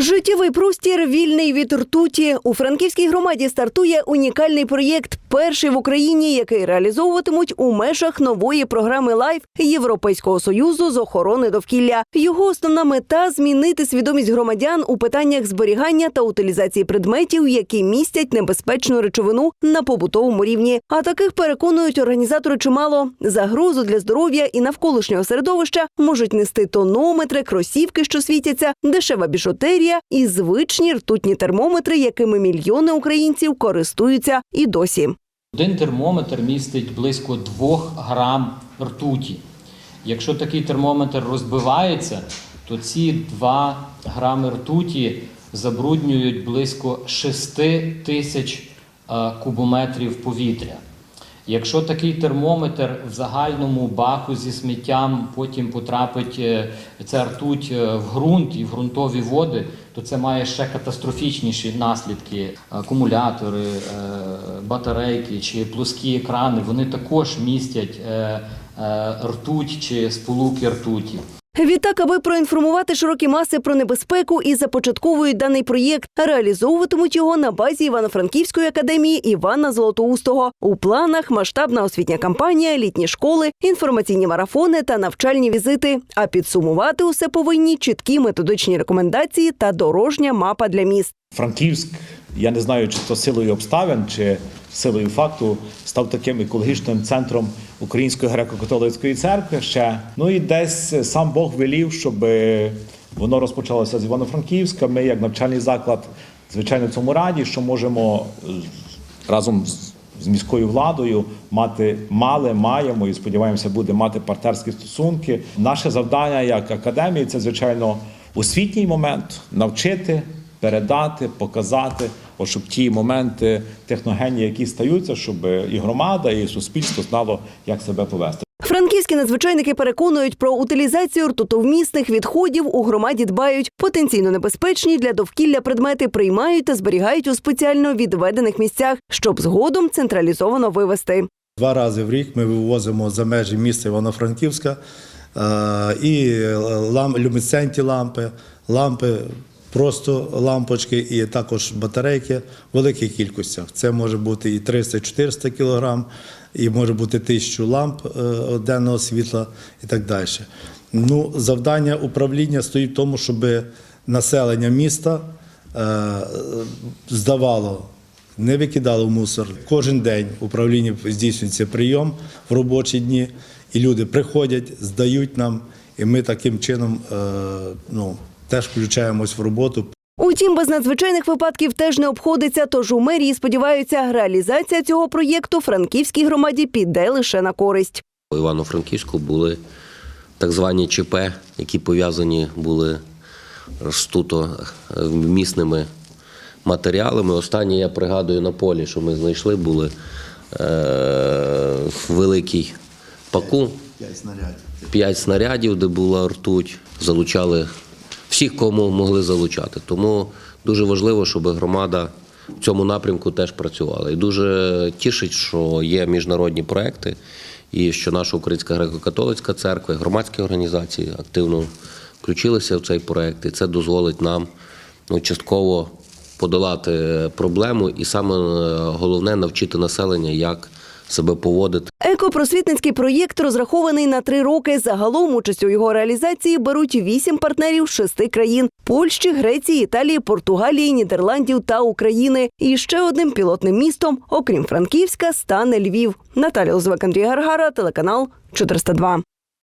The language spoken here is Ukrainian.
Життєвий простір вільний від ртуті. У Франківській громаді стартує унікальний проєкт, перший в Україні, який реалізовуватимуть у межах нової програми Лайф Європейського союзу з охорони довкілля. Його основна мета змінити свідомість громадян у питаннях зберігання та утилізації предметів, які містять небезпечну речовину на побутовому рівні. А таких переконують організатори чимало. Загрозу для здоров'я і навколишнього середовища можуть нести тонометри, кросівки, що світяться, дешева біжутерія і звичні ртутні термометри, якими мільйони українців користуються і досі. Один термометр містить близько 2 грам ртуті. Якщо такий термометр розбивається, то ці 2 грами ртуті забруднюють близько 6 тисяч е, кубометрів повітря. Якщо такий термометр в загальному баку зі сміттям потім потрапить е, ця ртуть е, в ґрунт і в ґрунтові води, то це має ще катастрофічніші наслідки. Акумулятори, е, батарейки чи плоскі екрани вони також містять ртуть чи сполуки ртуті. Відтак, аби проінформувати широкі маси про небезпеку і започатковують даний проєкт, реалізовуватимуть його на базі Івано-Франківської академії Івана Золотоустого. У планах масштабна освітня кампанія, літні школи, інформаційні марафони та навчальні візити. А підсумувати усе повинні чіткі методичні рекомендації та дорожня мапа для міст. Франківськ, я не знаю, чи то силою обставин, чи силою факту, став таким екологічним центром Української греко-католицької церкви ще. Ну і десь сам Бог велів, щоб воно розпочалося з Івано-Франківська. Ми, як навчальний заклад, звичайно, цьому раді, що можемо е, разом з. З міською владою мати мали, маємо і сподіваємося, буде мати партнерські стосунки. Наше завдання як академії це звичайно освітній момент навчити, передати, показати, от щоб ті моменти техногенні, які стаються, щоб і громада, і суспільство знало, як себе повести. Франківські надзвичайники переконують про утилізацію ртутовмісних відходів у громаді дбають. Потенційно небезпечні для довкілля предмети приймають та зберігають у спеціально відведених місцях, щоб згодом централізовано вивезти. Два рази в рік ми вивозимо за межі міста Івано-Франківська е, і лам, лампи, лампи, просто лампочки, і також батарейки в великих кількостях. Це може бути і 300-400 кілограм, і може бути тисячу ламп е, денного світла і так далі. Ну, завдання управління стоїть в тому, щоб населення міста е, здавало не викидали в мусор. Кожен день в управлінні здійснюється прийом в робочі дні, і люди приходять, здають нам, і ми таким чином е, ну, теж включаємось в роботу. Утім, без надзвичайних випадків теж не обходиться. Тож у мерії сподіваються, реалізація цього проєкту франківській громаді піде лише на користь. У Івано-Франківську були так звані ЧП, які пов'язані були з туто е, матеріалами. Останнє я пригадую на полі, що ми знайшли, були е, в великій паку. П'ять снарядів, де була ртуть, залучали всіх, кому могли залучати. Тому дуже важливо, щоб громада в цьому напрямку теж працювала. І дуже тішить, що є міжнародні проекти, і що наша Українська греко-католицька церква, і громадські організації активно включилися в цей проект, і це дозволить нам ну, частково подолати проблему, і саме е, головне навчити населення, як себе поводити. Екопросвітницький проєкт розрахований на три роки. Загалом участь у його реалізації беруть вісім партнерів з шести країн: Польщі, Греції, Італії, Португалії, Нідерландів та України. І ще одним пілотним містом, окрім Франківська, стане Львів. Наталя Лозвек, Андрій Гаргара, телеканал 402.